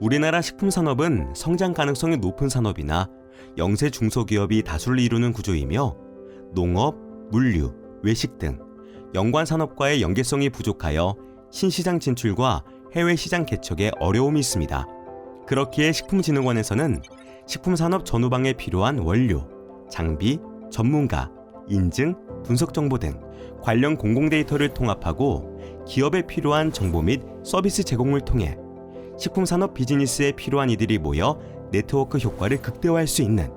우리나라 식품 산업은 성장 가능성이 높은 산업이나 영세 중소기업이 다수를 이루는 구조이며 농업, 물류, 외식 등 연관 산업과의 연계성이 부족하여 신시장 진출과 해외 시장 개척에 어려움이 있습니다. 그렇기에 식품진흥원에서는 식품산업 전후방에 필요한 원료, 장비, 전문가, 인증, 분석 정보 등 관련 공공 데이터를 통합하고 기업에 필요한 정보 및 서비스 제공을 통해 식품산업 비즈니스에 필요한 이들이 모여 네트워크 효과를 극대화할 수 있는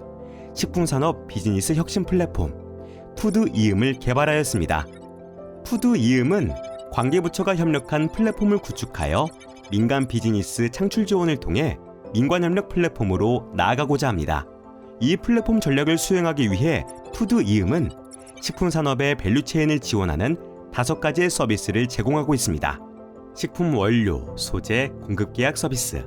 식품산업 비즈니스 혁신 플랫폼 푸드 이음을 개발하였습니다. 푸드 이음은 관계부처가 협력한 플랫폼을 구축하여 민간 비즈니스 창출 지원을 통해 민관 협력 플랫폼으로 나아가고자 합니다. 이 플랫폼 전략을 수행하기 위해 푸드 이음은 식품 산업의 밸류체인을 지원하는 다섯 가지의 서비스를 제공하고 있습니다. 식품 원료, 소재, 공급 계약 서비스.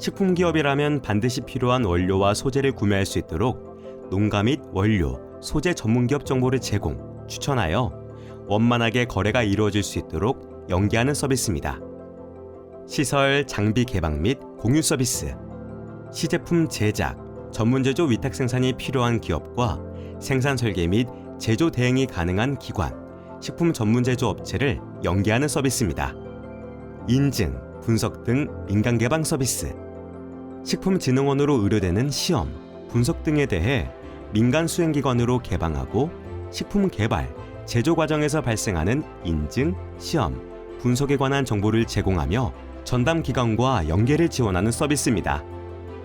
식품 기업이라면 반드시 필요한 원료와 소재를 구매할 수 있도록 농가 및 원료, 소재 전문 기업 정보를 제공, 추천하여 원만하게 거래가 이루어질 수 있도록 연계하는 서비스입니다. 시설, 장비 개방 및 공유 서비스. 시제품 제작, 전문 제조 위탁 생산이 필요한 기업과 생산 설계 및 제조 대행이 가능한 기관, 식품 전문 제조 업체를 연계하는 서비스입니다. 인증, 분석 등 민간 개방 서비스. 식품진흥원으로 의뢰되는 시험, 분석 등에 대해 민간 수행기관으로 개방하고 식품 개발, 제조 과정에서 발생하는 인증, 시험, 분석에 관한 정보를 제공하며 전담 기관과 연계를 지원하는 서비스입니다.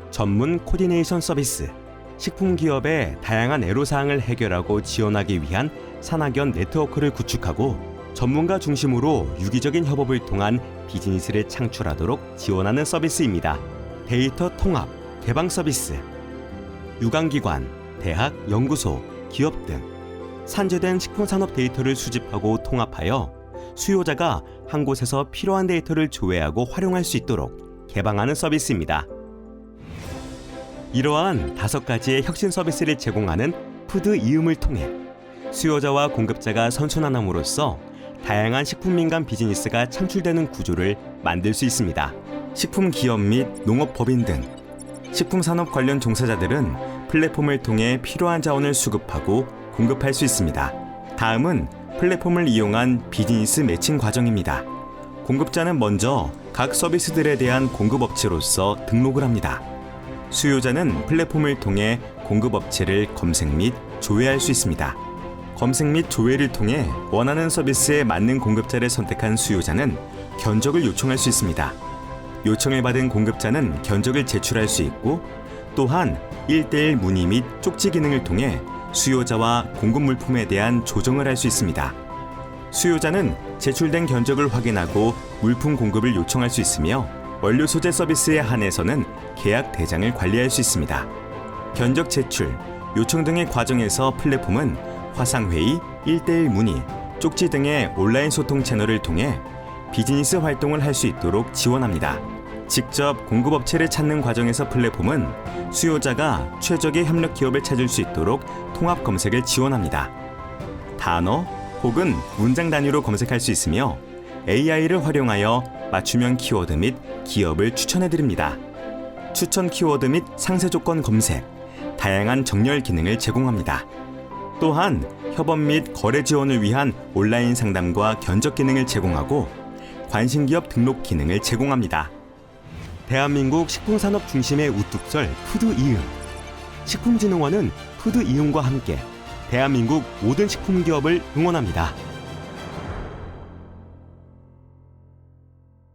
전문 코디네이션 서비스. 식품 기업의 다양한 애로사항을 해결하고 지원하기 위한 산학연 네트워크를 구축하고 전문가 중심으로 유기적인 협업을 통한 비즈니스를 창출하도록 지원하는 서비스입니다. 데이터 통합, 개방 서비스. 유관기관, 대학, 연구소, 기업 등 산재된 식품산업 데이터를 수집하고 통합하여 수요자가 한 곳에서 필요한 데이터를 조회하고 활용할 수 있도록 개방하는 서비스입니다. 이러한 다섯 가지의 혁신 서비스를 제공하는 푸드 이음을 통해 수요자와 공급자가 선순환함으로써 다양한 식품 민간 비즈니스가 창출되는 구조를 만들 수 있습니다. 식품 기업 및 농업 법인 등 식품 산업 관련 종사자들은 플랫폼을 통해 필요한 자원을 수급하고 공급할 수 있습니다. 다음은 플랫폼을 이용한 비즈니스 매칭 과정입니다. 공급자는 먼저 각 서비스들에 대한 공급업체로서 등록을 합니다. 수요자는 플랫폼을 통해 공급업체를 검색 및 조회할 수 있습니다. 검색 및 조회를 통해 원하는 서비스에 맞는 공급자를 선택한 수요자는 견적을 요청할 수 있습니다. 요청을 받은 공급자는 견적을 제출할 수 있고 또한 1대1 문의 및 쪽지 기능을 통해 수요자와 공급 물품에 대한 조정을 할 수 있습니다. 수요자는 제출된 견적을 확인하고 물품 공급을 요청할 수 있으며 원료 소재 서비스에 한해서는 계약 대장을 관리할 수 있습니다. 견적 제출, 요청 등의 과정에서 플랫폼은 화상회의, 1대1 문의, 쪽지 등의 온라인 소통 채널을 통해 비즈니스 활동을 할 수 있도록 지원합니다. 직접 공급업체를 찾는 과정에서 플랫폼은 수요자가 최적의 협력 기업을 찾을 수 있도록 통합 검색을 지원합니다. 단어 혹은 문장 단위로 검색할 수 있으며 AI를 활용하여 맞춤형 키워드 및 기업을 추천해 드립니다. 추천 키워드 및 상세 조건 검색, 다양한 정렬 기능을 제공합니다. 또한 협업 및 거래 지원을 위한 온라인 상담과 견적 기능을 제공하고 관심 기업 등록 기능을 제공합니다. 대한민국 식품산업 중심의 우뚝설 푸드 이음. 식품진흥원은 푸드 이음과 함께 대한민국 모든 식품 기업을 응원합니다.